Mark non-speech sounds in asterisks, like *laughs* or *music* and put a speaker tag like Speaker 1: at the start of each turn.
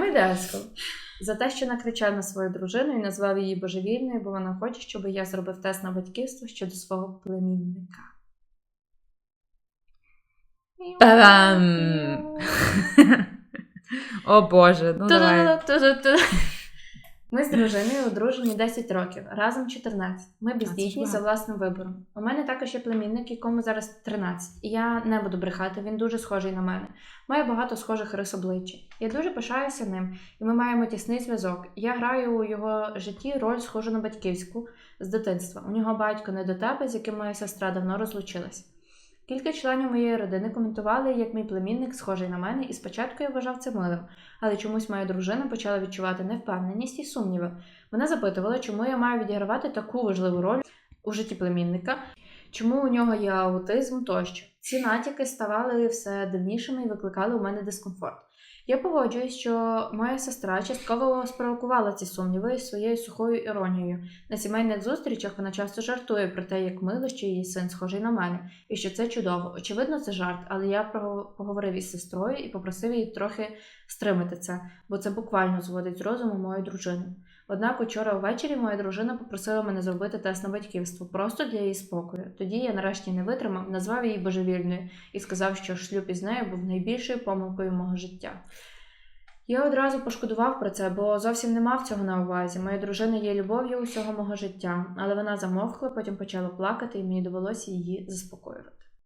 Speaker 1: Знайомий Деsko *laughs* за те, що накричав на свою дружину і назвав її божевільною, бо вона хоче, щоб я зробив тест на батьківство щодо свого племінника.
Speaker 2: Та-дам! *laughs* О Боже, ну давай.
Speaker 1: Ми з дружиною одружені 10 років, разом 14. Ми бездітні за власним вибором. У мене також є племінник, якому зараз 13. І я не буду брехати, він дуже схожий на мене. Має багато схожих рис обличчя. Я дуже пишаюся ним, і ми маємо тісний зв'язок. Я граю у його житті роль схожу на батьківську з дитинства. У нього батько не до тебе, з яким моя сестра давно розлучилась. Кілька членів моєї родини коментували, як мій племінник схожий на мене, і спочатку я вважав це милим, але чомусь моя дружина почала відчувати невпевненість і сумніви. Вона запитувала, чому я маю відігравати таку важливу роль у житті племінника, чому у нього є аутизм тощо. Ці натяки ставали все дивнішими і викликали у мене дискомфорт. Я погоджуюсь, що моя сестра частково спровокувала ці сумніви своєю сухою іронією. На сімейних зустрічах вона часто жартує про те, як мило, що її син схожий на мене, і що це чудово. Очевидно, це жарт, але я поговорив із сестрою і попросив її трохи стримати це, бо це буквально зводить з розуму мою дружину. Однак учора ввечері моя дружина попросила мене зробити тест на батьківство просто для її спокою. Тоді я нарешті не витримав, назвав її божевільною і сказав, що шлюб із нею був найбільшою помилкою мого життя. Я одразу пошкодував про це, бо зовсім не мав цього на увазі. Моя дружина є любов'ю усього мого життя, але вона замовкла, потім почала плакати, і мені довелося її заспокоювати.